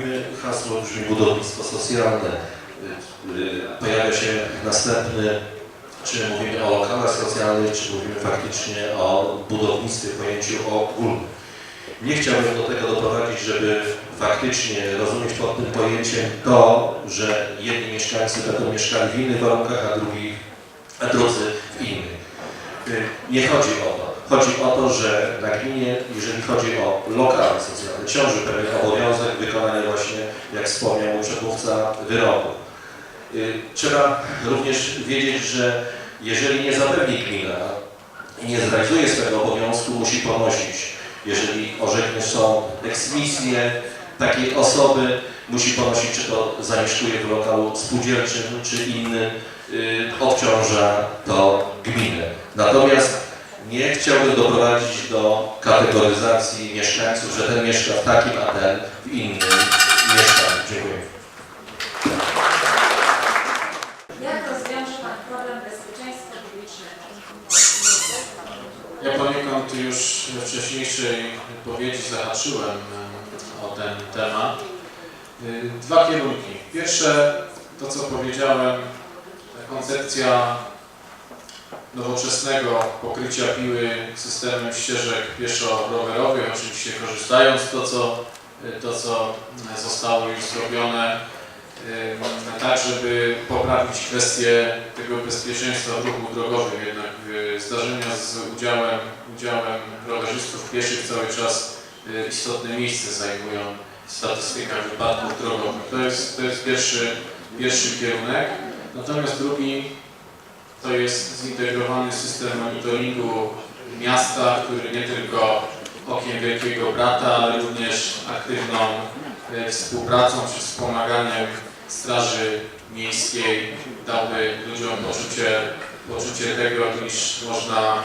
mówimy, hasło brzmi budownictwo socjalne. Pojawia się następny, czy mówimy o lokalach socjalnych, czy mówimy faktycznie o budownictwie, pojęciu ogólnym. Nie chciałbym do tego doprowadzić, żeby faktycznie rozumieć pod tym pojęciem to, że jedni mieszkańcy będą mieszkali w innych warunkach, a, drugi, a drudzy w innych. Y, Nie chodzi o to. Chodzi o to, że na gminie, jeżeli chodzi o lokale socjalne, ciąży pewien obowiązek wykonania właśnie, jak wspomniał przedmówca, wyrobu. Y, Trzeba również wiedzieć, że jeżeli nie zapewni gmina i nie zrealizuje swojego obowiązku, musi ponosić, jeżeli orzeknie sąd eksmisję takiej osoby, musi ponosić, czy to zamieszkuje w lokalu spółdzielczym, czy innym, y, obciąża to gminę. Natomiast nie chciałbym doprowadzić do kategoryzacji mieszkańców, że ten mieszka w takim, a ten w innym mieszkaniu. Dziękuję. Jak rozwiąże Pan problem bezpieczeństwa publicznego? Ja poniekąd już we wcześniejszej wypowiedzi zahaczyłem e, o ten temat. Y, Dwa kierunki. Pierwsze, to co powiedziałem, ta koncepcja nowoczesnego pokrycia piły systemem ścieżek pieszo-rowerowych, oczywiście korzystając to, co, to, co zostało już zrobione, tak, żeby poprawić kwestię tego bezpieczeństwa w ruchu drogowym. Jednak y, zdarzenia z udziałem, udziałem rowerzystów pieszych cały czas y, istotne miejsce zajmują w statystykach wypadków drogowych. To jest, to jest pierwszy, pierwszy kierunek. Natomiast drugi to jest zintegrowany system monitoringu miasta, który nie tylko okiem Wielkiego Brata, ale również aktywną e, współpracą czy wspomaganiem Straży Miejskiej dałby ludziom poczucie, poczucie tego, iż można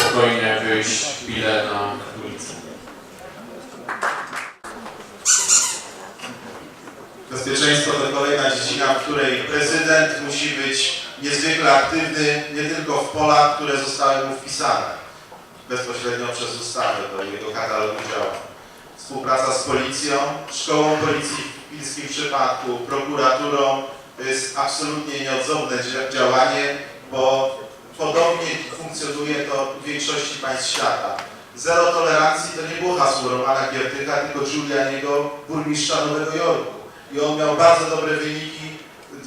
spokojnie wyjść chwilę na ulicę. Bezpieczeństwo to kolejna dziedzina, w której prezydent musi być niezwykle aktywny nie tylko w polach, które zostały mu wpisane bezpośrednio przez ustawę do jego katalogu działań. Współpraca z policją, szkołą policji w pilskim przypadku, prokuraturą to jest absolutnie nieodzowne dzia- działanie, bo podobnie funkcjonuje to w większości państw świata. Zero tolerancji to nie było hasło Romana Giertycha, tylko Giulianiego, burmistrza Nowego Jorku. I on miał bardzo dobre wyniki,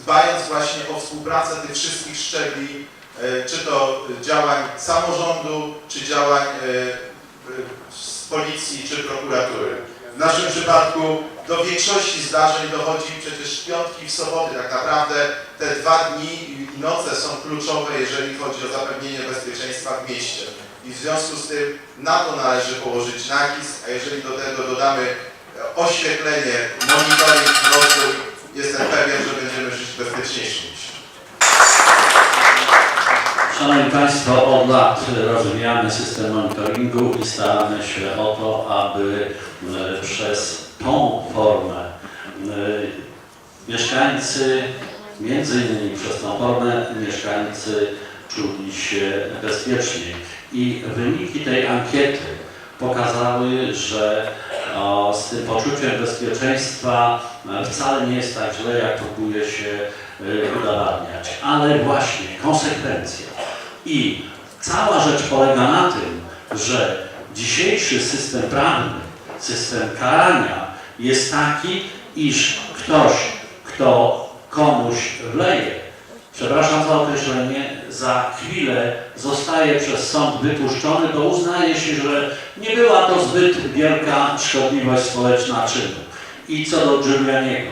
dbając właśnie o współpracę tych wszystkich szczebli, e, czy to działań samorządu, czy działań e, e, z policji, czy prokuratury. W naszym przypadku do większości zdarzeń dochodzi przecież w piątki w soboty. Tak naprawdę te dwa dni i noce są kluczowe, jeżeli chodzi o zapewnienie bezpieczeństwa w mieście. I w związku z tym na to należy położyć nacisk, a jeżeli do tego dodamy oświetlenie, monitoring, rozwój, jestem pewien, że będziemy bezpieczniejszym. Szanowni Państwo, od lat rozwijamy system monitoringu i staramy się o to, aby e, przez tą formę e, mieszkańcy, między innymi przez tą formę mieszkańcy czuli się bezpieczniej. I wyniki tej ankiety pokazały, że o, z tym poczuciem bezpieczeństwa e, wcale nie jest tak źle, jak próbuje się e, udowadniać. Ale właśnie konsekwencja i cała rzecz polega na tym, że dzisiejszy system prawny, system karania jest taki, iż ktoś, kto komuś wleje, przepraszam za określenie, za chwilę zostaje przez sąd wypuszczony, bo uznaje się, że nie była to zbyt wielka szkodliwość społeczna czynu. I co do Giulianiego,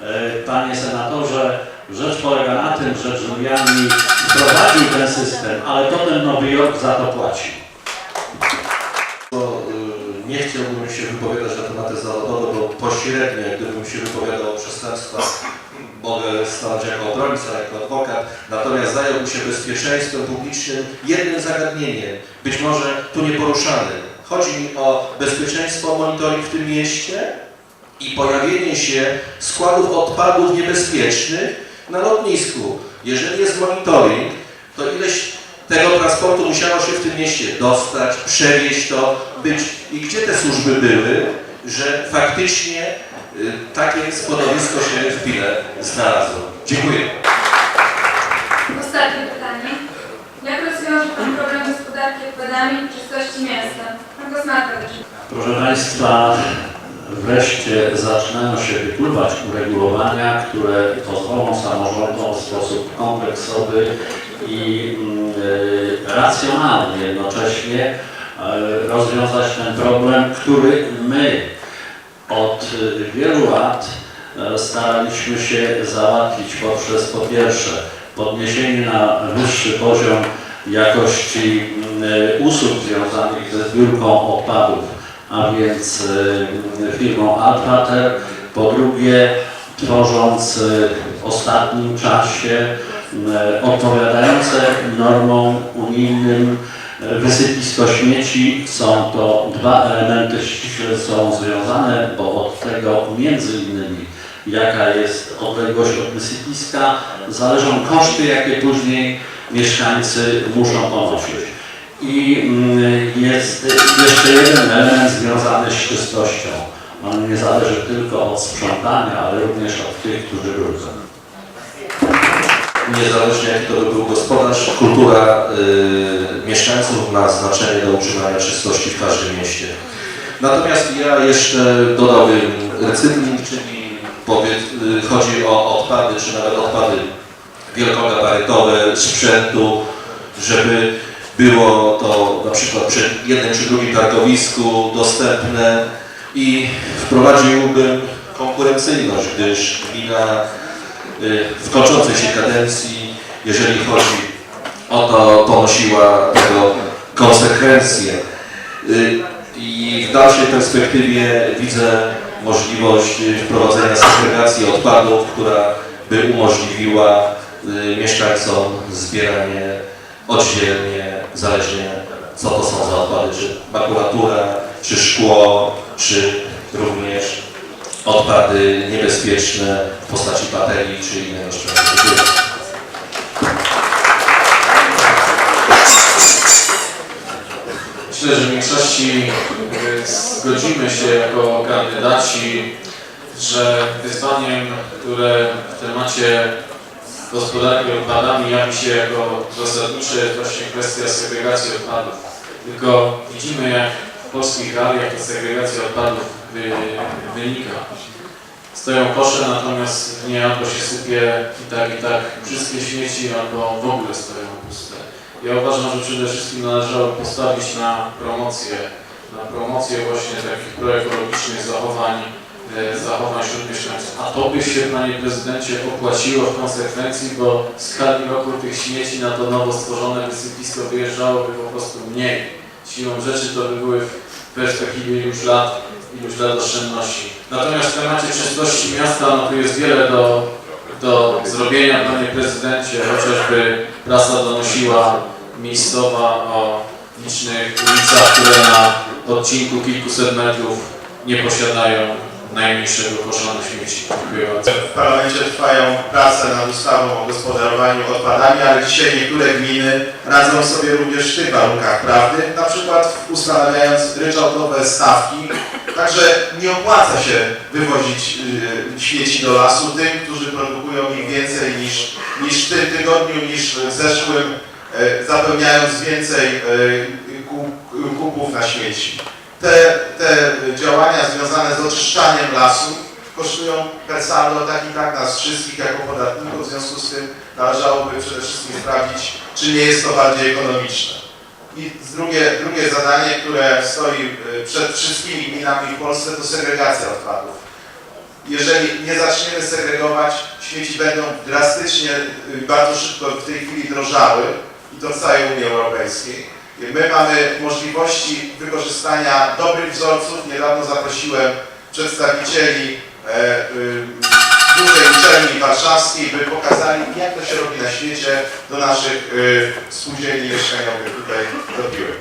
e, panie senatorze, rzecz polega na tym, że Giuliani wprowadził ten system, ale potem Nowy Jork za to płaci. Bo, y, Nie chciałbym się wypowiadać na tematy zawodowe, bo pośrednio, gdybym się wypowiadał o przestępstwach, mogę stanąć jako obrońca, jako adwokat, natomiast zająłbym się bezpieczeństwem publicznym jednym zagadnieniem, być może tu nieporuszanym. Chodzi mi o bezpieczeństwo monitoring w tym mieście i pojawienie się składów odpadów niebezpiecznych na lotnisku. Jeżeli jest monitoring, to ileś tego transportu musiało się w tym mieście dostać, przewieźć to, być. I gdzie te służby były? Że faktycznie y, takie składowisko się w Pile znalazło. Dziękuję. Ostatnie pytanie. Jak rozwiąże Pan problem gospodarki odpadami i czystości miasta? Pan Kosmarkowicz. Proszę Państwa, wreszcie zaczynają się wykluwać uregulowania, które pozwolą samorządom w sposób kompleksowy i mm, e, racjonalny jednocześnie rozwiązać ten problem, który my od e, wielu lat e, staraliśmy się załatwić poprzez po pierwsze podniesienie na wyższy poziom jakości e, usług związanych ze zbiórką odpadów, a więc e, firmą Altrater, po drugie tworząc e, w ostatnim czasie e, odpowiadające normom unijnym e, wysypisko śmieci. Są to dwa elementy ściśle sobą związane, bo od tego między innymi jaka jest odległość od wysypiska, zależą koszty, jakie później mieszkańcy muszą ponosić. I mm, jest jeszcze jeden element związany z czystością. On nie zależy tylko od sprzątania, ale również od tych, którzy brudzą. Niezależnie jaki to by był gospodarz, kultura y, mieszkańców ma znaczenie do utrzymania czystości w każdym mieście. Natomiast ja jeszcze dodałbym recykling, czyli y, chodzi o odpady, czy nawet odpady wielkogabarytowe, sprzętu, żeby było to na przykład przy jednym czy drugim targowisku dostępne i wprowadziłbym konkurencyjność, gdyż gmina w kończącej się kadencji, jeżeli chodzi o to, ponosiła tego konsekwencje. Y, I w dalszej perspektywie widzę możliwość y, wprowadzenia segregacji odpadów, która by umożliwiła y, mieszkańcom zbieranie oddzielnie, zależnie co to są za odpady, czy makulatura, czy szkło, czy również odpady niebezpieczne w postaci baterii czy innego sprzętu. Myślę, że w większości y, zgodzimy się jako kandydaci, że wyzwaniem, które w temacie gospodarki odpadami jawi się jako zasadnicze jest właśnie kwestia segregacji odpadów. Tylko widzimy jak w polskich realiach ta segregacja odpadów wy, wynika. Stoją kosze, natomiast nie albo się sypie i tak i tak wszystkie śmieci, albo w ogóle stoją puste. Ja uważam, że przede wszystkim należało postawić na promocję, na promocję właśnie takich proekologicznych zachowań, e, zachowań wśród mieszkańców. A to by się, panie prezydencie, opłaciło w konsekwencji, bo w skali roku tych śmieci na to nowo stworzone wysypisko wyjeżdżałoby po prostu mniej. Siłą rzeczy to by były perspektywie już lat, iluś lat oszczędności. Natomiast w temacie czystości miasta, no tu jest wiele do, do zrobienia, panie prezydencie, chociażby prasa donosiła miejscowa o licznych ulicach, które na odcinku kilkuset metrów nie posiadają najmniejszego kosza na śmieci. W parlamencie trwają prace nad ustawą o gospodarowaniu odpadami, ale dzisiaj niektóre gminy radzą sobie również w tych warunkach prawnych, na przykład ustanawiając ryczałtowe stawki, także nie opłaca się wywozić y, śmieci do lasu tym, którzy produkują ich więcej niż, niż w tym tygodniu, niż w zeszłym, y, zapełniając więcej y, kup- kupów na śmieci. Te, te działania związane z oczyszczaniem lasu kosztują per saldo tak i tak nas wszystkich jako podatników, w związku z tym należałoby przede wszystkim sprawdzić, czy nie jest to bardziej ekonomiczne. I drugie, drugie zadanie, które stoi y, przed wszystkimi gminami w Polsce, to segregacja odpadów. Jeżeli nie zaczniemy segregować, śmieci będą drastycznie, y, bardzo szybko w tej chwili drożały i to w całej Unii Europejskiej. My mamy możliwości wykorzystania dobrych wzorców. Niedawno zaprosiłem przedstawicieli e, y, dużej uczelni warszawskiej, by pokazali, jak to się robi na świecie do naszych y, spółdzielni mieszkaniowych tutaj do Piły.